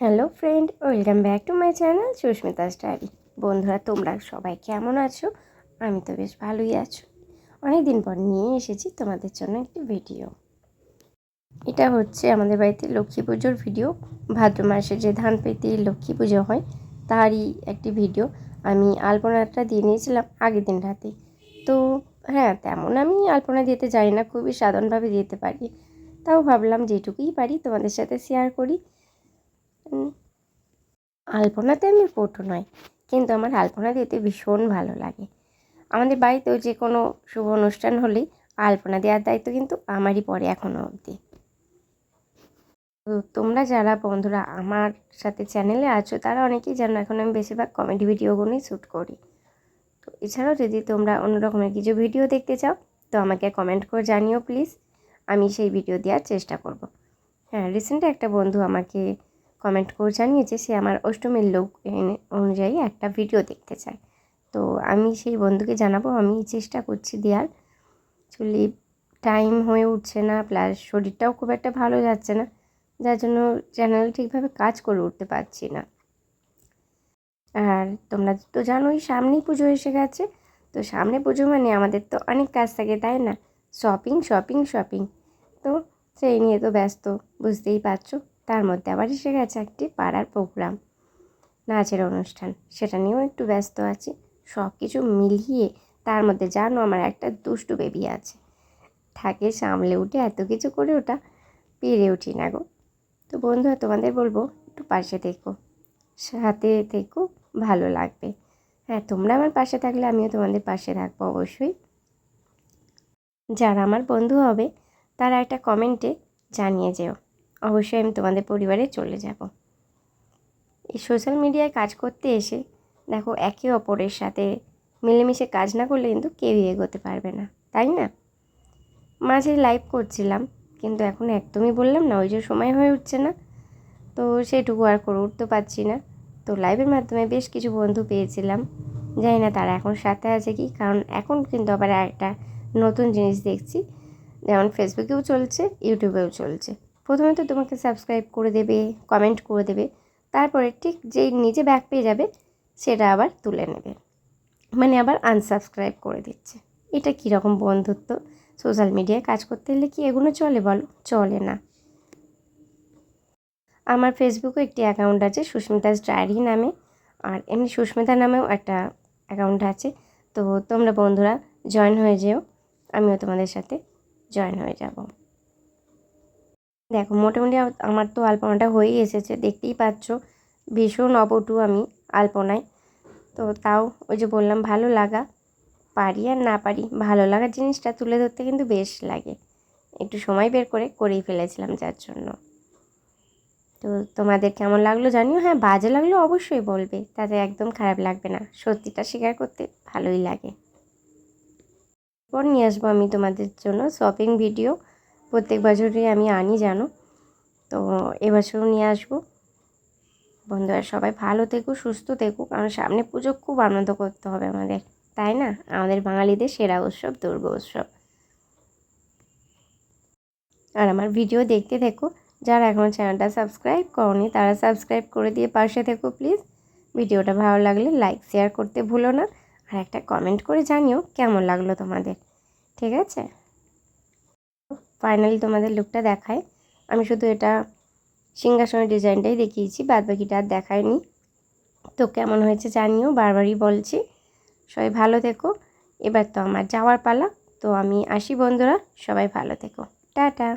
Hello friend, welcome back to my channel Sushmita study বন্ধুরা, তোমরা সবাই কেমন আছো? আমি তো বেশ ভালোই আছো। অনেক দিন পর নিয়ে এসেছি তোমাদের জন্য একটি ভিডিও এটা হচ্ছে আমাদের বাড়িতে লক্ষ্মী পুজোর ভিডিও ভাদ্র মাসে যে ধান পেতে লক্ষ্মী পুজো হয়, তারই একটি ভিডিও আমি আলপনাটা দিয়ে নিয়েছিলাম আগের দিন রাতে। তো হ্যাঁ তেমন আমি আলপনা দিতে যাই না, খুবই সাধারণভাবে দিতে পারি। তাও ভাবলাম যেটুকুই পারি তোমাদের সাথে শেয়ার করি। আলপনাতে আমি পটু নয়, কিন্তু আমার আলপনা দিতে ভীষণ ভালো লাগে। আমাদের বাড়িতেও যে কোনো শুভ অনুষ্ঠান হলেই আলপনা দেওয়ার দায়িত্ব কিন্তু আমারই পড়ে এখনও অবধি। তো তোমরা যারা বন্ধুরা আমার সাথে চ্যানেলে আছো, তারা অনেকেই জানো এখন আমি বেশিরভাগ কমেডি ভিডিওগুলোই শ্যুট করি। তো এছাড়াও যদি তোমরা অন্য রকমের কিছু ভিডিও দেখতে চাও, তো আমাকে কমেন্ট করে জানিও প্লিজ, আমি সেই ভিডিও দেওয়ার চেষ্টা করব। হ্যাঁ রিসেন্ট একটা বন্ধু আমাকে কমেন্ট করে জানিয়েছে সে আমার অষ্টমীর লোক অনুযায়ী একটা ভিডিও দেখতে চায়। তো আমি সেই বন্ধুকে জানাব, আমি চেষ্টা করছি দেওয়ার অ্যাকচুয়ালি টাইম হয়ে উঠছে না প্লাস শরীরটাও খুব একটা ভালো যাচ্ছে না, যার জন্য চ্যানেল ঠিকভাবে কাজ করে উঠতে পারছি না। আর তোমরা তো জানোই সামনেই পুজো এসে গেছে, তো সামনে পুজো মানে আমাদের তো অনেক কাজ থাকে, তাই না? শপিং শপিং শপিং তো সেই নিয়ে তো ব্যস্ত, বুঝতেই পারছ? তার মধ্যে আবার এসে গেছে একটি পাড়ার প্রোগ্রাম, নাচের অনুষ্ঠান। সেটা নিয়েও একটু ব্যস্ত আছি। সব কিছু মিলিয়ে তার মধ্যে জানো আমার একটা দুষ্টু বেবি আছে। থাকে সামলে উঠে এত কিছু করে ওটা পেরে উঠি না গো। তো বন্ধুরা, তোমাদের বলব, একটু পাশে থেকো। সাথে থেকো, ভালো লাগবে। হ্যাঁ তোমরা আমার পাশে থাকলে আমিও তোমাদের পাশে থাকব অবশ্যই। যারা আমার বন্ধু হবে, তারা একটা কমেন্টে জানিয়ে যেও। অবশ্যই আমি তোমাদের পরিবারে চলে যাব। এই সোশ্যাল মিডিয়ায় কাজ করতে এসে দেখো একে অপরের সাথে মিলেমিশে কাজ না করলে কিন্তু কেউই এগোতে পারবে না, তাই না? মাঝে লাইভ করছিলাম, কিন্তু এখন একদমই বললাম না, ওই যে সময় হয়ে উঠছে না, তো সেটুকু আর করে উঠতে পারছি না। তো লাইভের মাধ্যমে বেশ কিছু বন্ধু পেয়েছিলাম, জানি না তারা এখন সাথে আছে কি, কারণ এখন কিন্তু আবার একটা নতুন জিনিস দেখছি, যেমন ফেসবুকেও চলছে ইউটিউবেও চলছে। প্রথমে তো তোমাকে সাবস্ক্রাইব করে দেবে কমেন্ট করে দেবে, তারপরে ঠিক যেই নিজে ব্যাক পেয়ে যাবে, সেটা আবার তুলে নেবে। মানে আবার আনসাবস্ক্রাইব করে দিচ্ছে। এটা কীরকম বন্ধুত্ব? সোশ্যাল মিডিয়ায় কাজ করতে হলে কি এগুলো চলে বলো? চলে না। আমার ফেসবুকে একটি অ্যাকাউন্ট আছে, সুস্মিতাস ডায়েরি নামে, আর এমনি সুস্মিতা নামেও একটা অ্যাকাউন্ট আছে। তো তোমরা বন্ধুরা জয়েন হয়ে যেও, আমিও তোমাদের সাথে জয়েন হয়ে যাব। দেখো, মোটামুটি আমার তো আলপনাটা হয়েই এসেছে, দেখতেই পাচ্ছ। ভীষণ অপটু আমি আলপনায়। তো তাও ওই যে বললাম, ভালো লাগা। পারি আর না পারি, ভালো লাগার জিনিসটা তুলে ধরতে কিন্তু বেশ লাগে। একটু সময় বের করে করেই ফেলেছিলাম যার জন্য। তো তোমাদের কেমন লাগল জানিও হ্যাঁ বাজে লাগল অবশ্যই বলবে। তাতে একদম খারাপ লাগবে না। সত্যিটা স্বীকার করতে ভালোই লাগে। পর নিয়ে আসব আমি তোমাদের জন্য শপিং ভিডিও প্রত্যেক বছরই আমি আনি, জানো? তো এবছরও নিয়ে আসব। বন্ধুরা, সবাই ভালো থেকো, সুস্থ থেকো, কারণ সামনে পুজো খুব আনন্দ করতে হবে আমাদের, তাই না? আমাদের বাঙালিদের সেরা উৎসব, দুর্গা উৎসব। আর আমার ভিডিও দেখতে থেকো, যারা এখনও চ্যানেলটা সাবস্ক্রাইব করনি, তারা সাবস্ক্রাইব করে দিয়ে পাশে থেকো, প্লিজ। ভিডিওটা ভালো লাগলে লাইক, শেয়ার করতে ভুলো না, আর একটা কমেন্ট করে জানিও কেমন লাগল তোমাদের, ঠিক আছে? ফাইনালি তোমাদের লুকটা দেখায়। আমি শুধু এটা সিংহাসনের ডিজাইনটাই দেখিয়েছি বাদ বাকিটা আর দেখায়নি। তো কেমন হয়েছে জানিও, বারবারই বলছি। সবাই ভালো থেকো। এবার তো আমার যাওয়ার পালা। তো আমি আসি বন্ধুরা, সবাই ভালো থেকো। টাটা।